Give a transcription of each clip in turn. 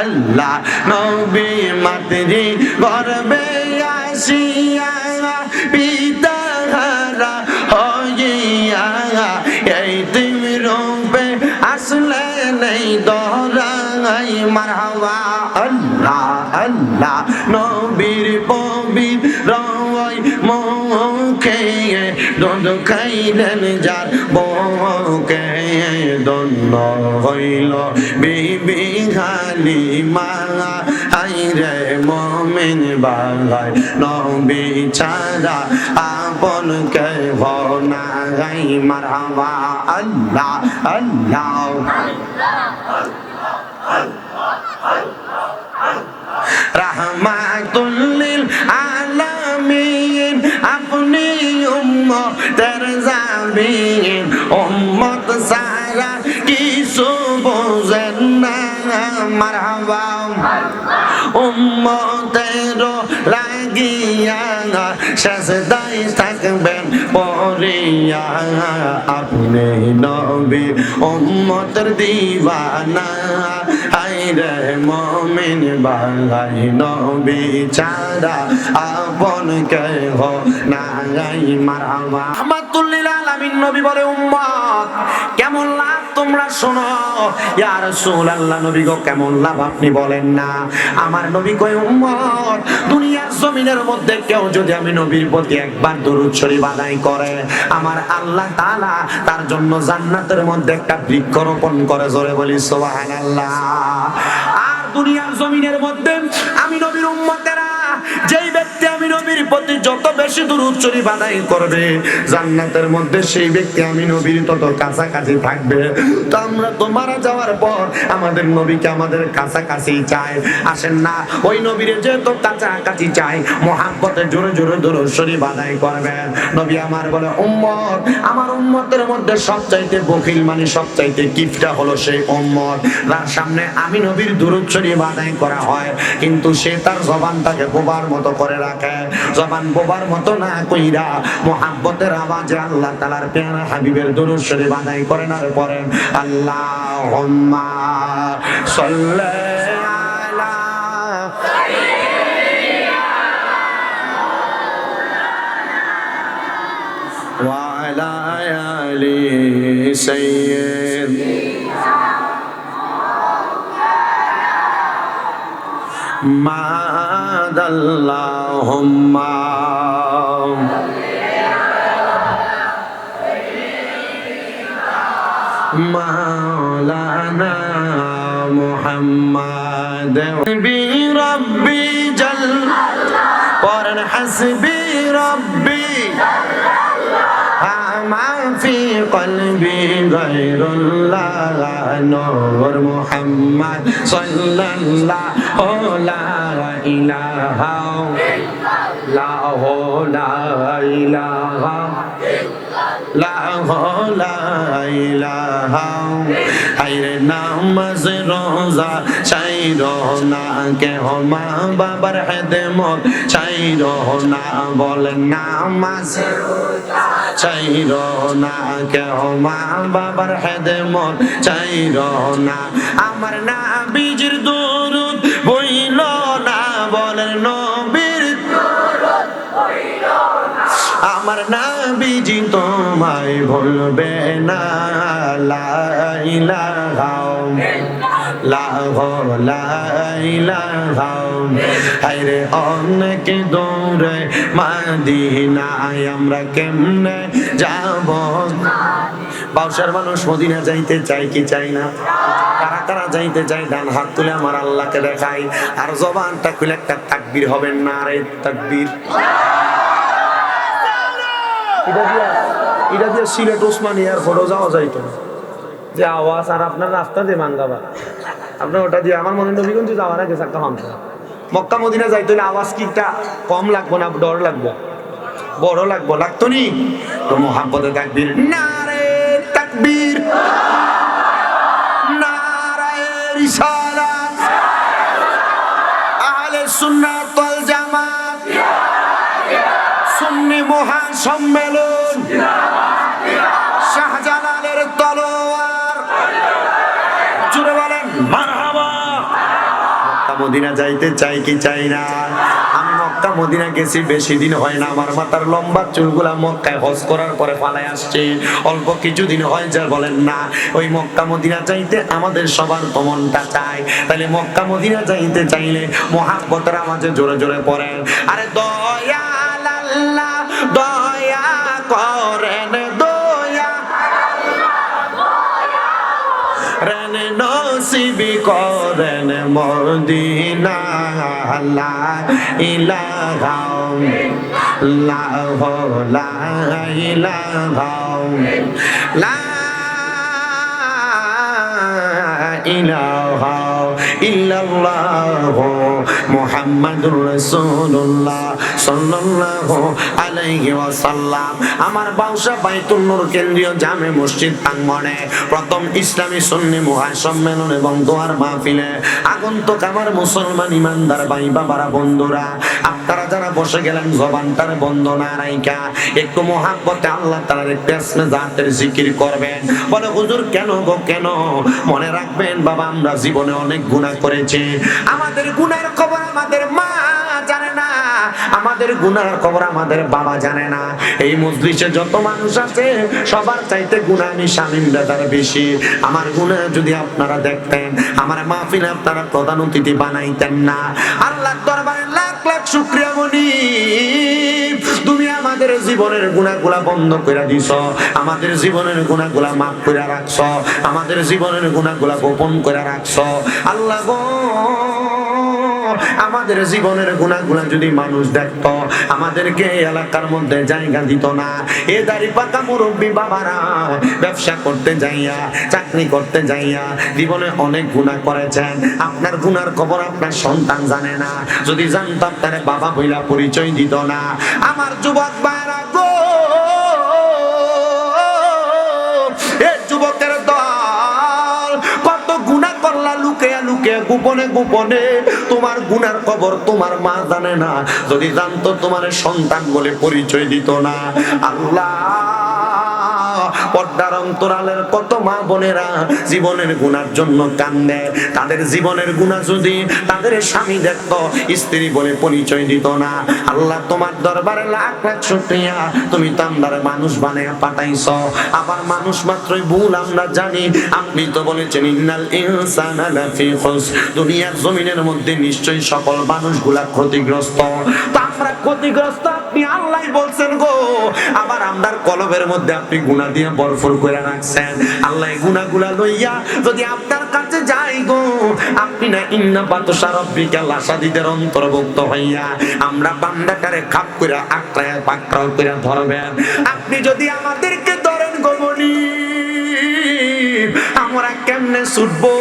আল্লাহ নবী মাতৃ গর্বে আসিয়া পিতা হারা হইয়া এই তুমি রূপে আসলে নেই দরাই মারহাবা। আল্লাহ আল্লাহ খাইলেন যার বউকে দন্য হইল। বিবি খালি মা আইরে মমিন বাগাই নবী ছাড়া আপন কে ভনা গাই মারহাবা আল্লাহ আল্লাহ। রহমাতুল্লিল আলামিন, আপনি উম্মতের জামিন উম্মত পরিয়া আপনি নবী, উম্মতের দিবানা। আইরে মমিন বাঙাই নবী চারা আপন কে হো নাই, মারহাবা। রহমাতুল্লিল আলামিন নবী বলে, উম্মত, কেমন তোমরা শোনো, ইয়া রাসূলুল্লাহ, নবী গো, কেমন লাভ আপনি বলেন না। আমার নবী কয় উম্মত দুনিয়ার জমিনের মধ্যে কেউ যদি আমি নবীর প্রতি একবার দরুদ শরীফ আদায় করে, আমার আল্লাহ তাআলা তার জন্য জান্নাতের মধ্যে একটা বৃক্ষ রোপণ করে, জোরে বলি, সুবহানাল্লাহ। আর দুনিয়ার জমিনের মধ্যে আমি নবীর উম্মতেরা যেই আমি নবীর প্রতি যত বেশি দরুদ শরীফ আদায় করবে, জান্নাতের মধ্যে সেই ব্যক্তি আমি নবীর তত কাছাকাছি থাকবে। তো আমরা তো মারা যাওয়ার পর আমাদের নবীকে আমাদের কাছাকাছি চায়? আসেন না, ওই নবীর যেহেতু কাছাকাছি চাই মহাব্বতে জোরে জোরে দরুদ শরীফ আদায় করবেন নবী আমার বলে, উম্মত, আমার উম্মতের মধ্যে সবচাইতে বকিল মানে সবচাইতে কিফটা হলো সেই উম্মত। তার সামনে আমি নবীর দরুদ শরীফ আদায় করা হয়, কিন্তু সে তার জবানটাকে বোবার মতো করে রাখে। জবান বোবার মতো না কইরা মোহাব্বতের আওয়াজে আল্লাহ তালার পেয়ারা হাবিবের দরুদ শরীফ আদায় করেন আর পড়েন আল্লাহুম্মা সাল্লি আলা وعلى آل سيد ماد اللهم مولانا محمد بربي جل قرن حسبي ربي ما في قلبي غير الله نور محمد صلى الله لا إله لا لا إله লা লা ইলাহা হায়রে নামাজ রোজা চাই না কেহ মা বাবার হেদমত চাই না বল নামাজ চাই না কেহ মা বাবার হেদে মন চাইর না। আমার না বীজের দরুদ বইল না বলেন নবীর আমার নাবিজি তোমায় বলবে না লাইলাহাও কেমনে যাইতে চাই কি চাই না? কারা কারা যাইতে চাই ডান হাত তুলে আমার আল্লাহকে দেখাই। আর জবানটা খুলে একটা তাকবীর হবেন না রে তাকবীর? এটা দিয়া এটা দিয়া যাওয়া যাইতো যে আওয়াজ আর আপনার রাস্তা দিয়ে মাঙ্গাবা আপনার ওটা দিয়ে আমার মনে নবীগঞ্জ যাওয়ার আগে চাক্কা হামসা মক্কা মদিনা যাইতে হলে আওয়াজ কিটা কম লাগবো না ডর লাগবো? বড় লাগবো? লাগতো নি? তো মোহাম্মদে তাকবীর, নারে তাকবীর নারায়ে রিসালাত জামাত, সুন্নি মহাসম্মেলন মদিনা যাইতে চাই কি চাই না? আমি মক্কা, মদিনা গেছি, বেশি দিন হয় না। আমার মাথার লম্বা চুলগুলা মক্কায় হজ করার পরে পালায় আসছে। অল্প কিছুদিন হয় যা বলেন না। ওই মক্কা, মদিনা যাইতে আমাদের সবার মনটা চায় তাহলে মক্কা, মদিনা যাইতে চাইলে মহাব্বতের আমাদের জোরে জোরে পড়েন। আরে দয়াল দয়া করেন, দয়া। রেন নসিবি করেন মদিনা লা ইলাহা লাহ লা ইলাহা লা ইল্লাল্লাহ মুহাম্মাদুর রাসূলুল্লাহ সাল্লাল্লাহু আলাইহি ওয়াসাল্লাম। আমার বাউসা বাইতুল নূর কেন্দ্রীয় জামে মসজিদ প্রাঙ্গণে প্রথম ইসলামী সুন্নি মহাসম্মেলন এবং দোয়ার মাহফিলে আগন্তুক আমার মুসলমান ইমানদার ভাই বাবারা, বন্ধুরা, আপনারা যারা বসে গেলেন জবানটার বন্ধ না রাইকা একটু মহাব্বতে আল্লাহ তাআলার একটু জাতের জিকির করবেন। বলে, হুজুর, কেন গো, কেন? মনে রাখবেন, বাবা, আমরা জীবনে অনেক গুনাহ করেছে। আমাদের গুনার খবর আমাদের মা জানে না। আমাদের গুনার খবর আমাদের বাবা জানে না। এই মজলিসে যত মানুষ আছে, সবার চাইতে গুনামি আমি স্বামীন দাদার বেশি। আমার গুণা যদি আপনারা দেখতেন, আমার মাহফিল আপনারা প্রধান অতিথি বানাইতেন না। আল্লাহ দরবারে লাখ শুক্রিয়া মনি তুমি আমাদের জীবনের গুণাগুলা বন্ধ করে দিছ। আমাদের জীবনের গুণাগুলা মাফ করে রাখছ। আমাদের জীবনের গুণাগুলা গোপন করে রাখছ। আল্লাহ গো। আমাদের জীবনের গুণাগুলা যদি মানুষ দেখতো, আমাদেরকে এলাকার মধ্যে জায়গা দিত না। এ দাড়ি পাকা মুরব্বী বাবারা, ব্যবসা করতে যাইয়া, চাকরি করতে যাইয়া জীবনে অনেক গুণা করেছেন। আপনার গুনার খবর আপনার সন্তান জানে না। যদি জানতাম আপনার বাবা বইলা পরিচয় দিত না। আমার যুবক বারা লুকে গোপনে গোপনে? তোমার গুনার খবর তোমার মা জানে না। যদি জানতো তোমার সন্তান বলে পরিচয় দিত না। আল্লাহ! পর্দার অন্তরালের কত মা বোনেরা জীবনের গুণার জন্য কান্দে। তাদের জীবনের গুণা যদি তাদের স্বামী দেখত, স্ত্রী বলে পরিচয় দিত না। আল্লাহ তোমার দরবারে লাখ লাখ শুকরিয়া। তুমি তো আমরারে মানুষ বানিয়ে পাঠাইছ। আবার মানুষ মাত্রই ভুল আমরা জানি। আপনি তো বলেছেন, ইন্নাল ইনসানা লাফি খুস দুনিয়ার জমিনের মধ্যে নিশ্চয়ই সকল মানুষগুলা ক্ষতিগ্রস্ত। তো আমরা ক্ষতিগ্রস্ত আপনি আল্লাহ বলছেন গো। আবার কলবের মধ্যে আপনি গুনাহ দিয়ে বরফর করে রাখছেন। আল্লাহ লইয়া যদি আপনার কাছে যাই গো, আপনি না ইন্না অন্তর্ভুক্ত হইয়া আমরা বান্দাটারে খাপ করে আক্রায় পাকড়াও করে ধরবেন। আপনি যদি আমাদেরকে ধরেন গোবনি আমরা কেমনে ছুটবো?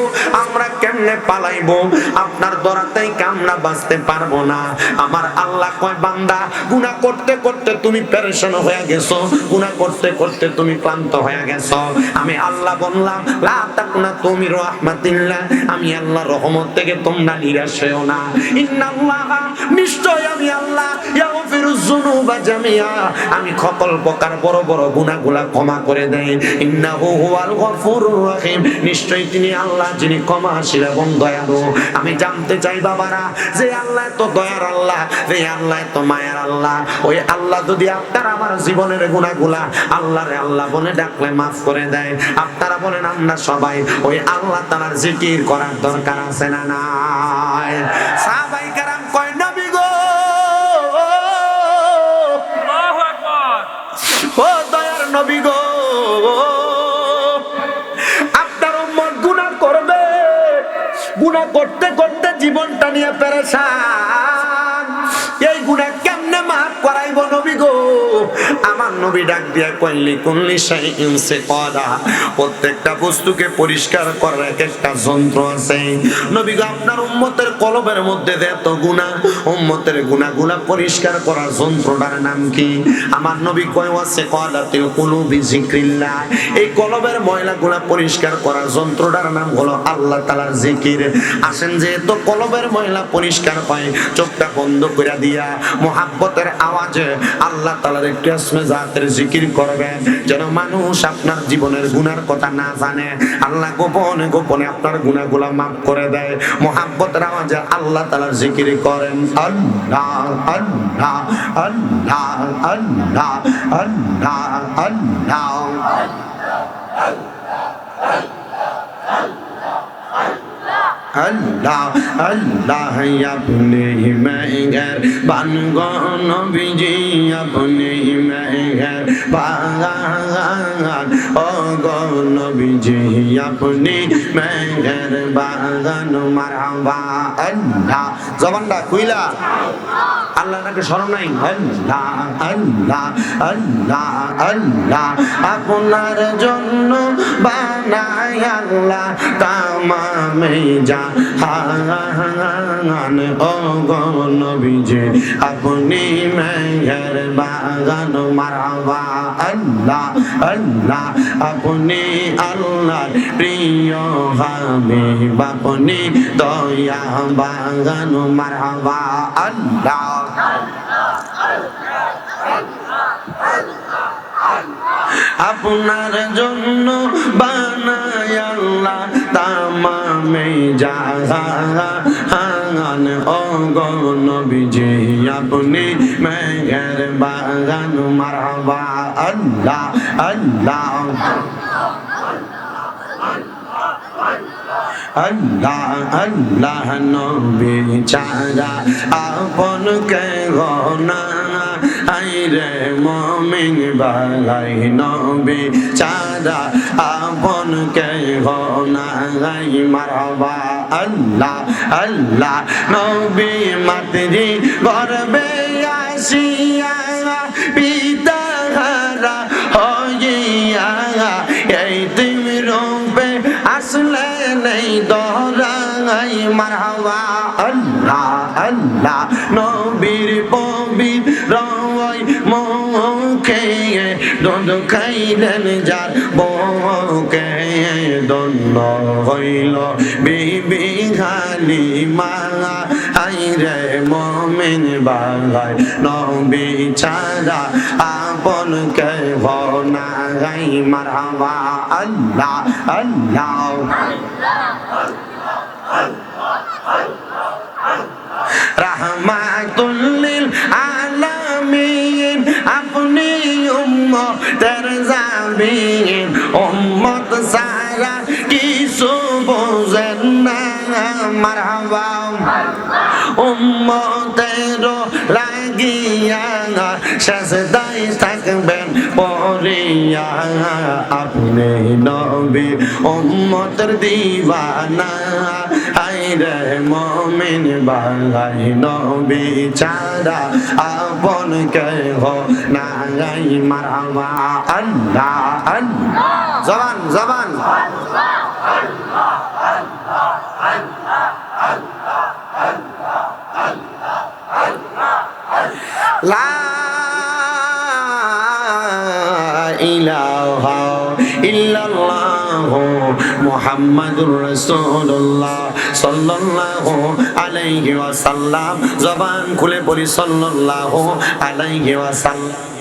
আমরা কেমনে পালাইবো? আপনার দরাতেই কামনা বাঁচতে পারব না। আমার আল্লাহ কয়, বান্দা, গুনাহ করতে করতে তুমি পেরেশান হয়ে গেছো। গুনাহ করতে করতে তুমি ক্লান্ত হয়ে গেছো। আমি আল্লাহ বললাম, লা তাকনা তুমি রহমাতিল্লাহ। আমি আল্লাহ রহমত থেকে তোমরা নিরাশ হও না। ইন্নাল্লাহ নিশ্চয় আমি আল্লাহ। ইয়াগফিরুজ যুনুবা জামিয়া। আমি সকল প্রকার বড় বড় গুনাহগুলা ক্ষমা করে দেই। ইন্নাহু হুয়াল গফুরুর রহিম। নিশ্চয়ই তিনি আল্লাহ যিনি ক্ষমাশীল এবং দয়ালু আমি জানতে চাই বাবারা, যে আল্লাহ তো দয়ার আল্লাহ, যে আল্লাহ তো মায়ের আল্লাহ। ওই আল্লাহ যদি আপনার আমার জীবনের গুণাগুলা আল্লাহরে আল্লাহ বলে ডাকলে মাফ করে দেয়। আপনারা বলেন আমরা সবাই, ওই আল্লাহ তালার জিকির করার দরকার আছে না নাই? গুনাহ করতে করতে জীবনটা নিয়ে পেরেছান আমার নবী ডাক দিয়া কইলি কুল্লি শাইইন সিকাদা। প্রত্যেকটা বস্তুকে পরিষ্কার করার এক একটা যন্ত্র আছে। নবী গো, আপনার উম্মতের কলবের মধ্যে এত গুনাহ, উম্মতের গুনাহগুলা পরিষ্কার করার যন্ত্রটার নাম কি? আমার নবী কয় আছে কলাতিল কুলুবি জিক্রিল্লাহ এই কলবের ময়লাগুলা পরিষ্কার করার যন্ত্রটার নাম হলো আল্লাহ তাআলার জিকির আসেন যে তো কলবের ময়লা পরিষ্কার পায়, চোখটা বন্ধ করে দিয়া, মোহাব্বতের আওয়াজে আল্লাহ তাআলার একটু আসমে জাতের জিকির করবেন যেন মানুষ আপনার জীবনের গুনার কথা না জানে। আল্লাহ গোপনে গোপনে আপনার গুনাগুলা মাফ করে দেয়। মোহাব্বতের আওয়াজে আল্লাহ তালা জিকির করেন। আল্লাহ আল্লাহ আল্লাহ আল্লাহ আল্লাহ আল্লাহ আল্লাহ। আল্লাহ আল্লাহ আপনি মেঘের বানগো বিজি আপনি মেঘের বাগান। ও গো নবীজি আপনি মেঘের বাগান। মারহাবা আল্লাহ। জবানটা কুইলা আল্লাহ নাকি স্মরণ নাই? আল্লাহ আল্লাহ আল্লাহ আল্লাহ, আপনার জন্য বানাই আল্লাহ তামামে যা হান ও গো নবীজি, আপনি মেঘের বাগান মারহাবা আল্লাহ আল্লাহ, আপনি আল্লাহর প্রিয় হাবিব। আপনি দয়া বাগান মারহাবা আল্লাহ আপনার জন্য বানায় আল্লাহ তামামে জাহান। ও গো নবীজি, আপনি মেঘের বাগান মারহাবা, আল্লাহ আল্লাহ। আল্লাহ আল্লাহ নবী চারা আপন কে গনা আইরে মমিন বালাই নবী চারা আপন কে গাই মারবা আল্লাহ আল্লাহ নবী মাতরি গর্বে আসিয়া পিতা হারা হইয়া এই নেই দরাই মারহাবা। আল্লাহ আল্লাহ, নবীর পবির রয় মুখে দন্দ খাইলেন যার বকে দন্দ হইল বিবি খালি মা আইরে মমিন বাগাই নবী ছাড়া আপন কে না গাই মারহাবা, আল্লাহ আল্লাহ। রাহমাতুল্লিল আলামিন, আপনি উম্মতের জামিন। উম্মত সারা কিছু বোঝেন না, মারহাবা। উম্মতের লাগিয়া সাজদাই থাকবেন পরিয়া আপনি নবী, উম্মতের দিবানা। আইরে মমিন বাঙাই, নবী চারা আপন কে হো না গাই মারহাবা আল্লাহ আল্লাহ। জবান জবান। মুহাম্মাদুর রাসূলুল্লাহ সাল্লাল্লাহু আলাইহি ওয়াসাল্লাম। জবান খুলে বলি সাল্লাল্লাহু আলাইহি ওয়াসাল্লাম।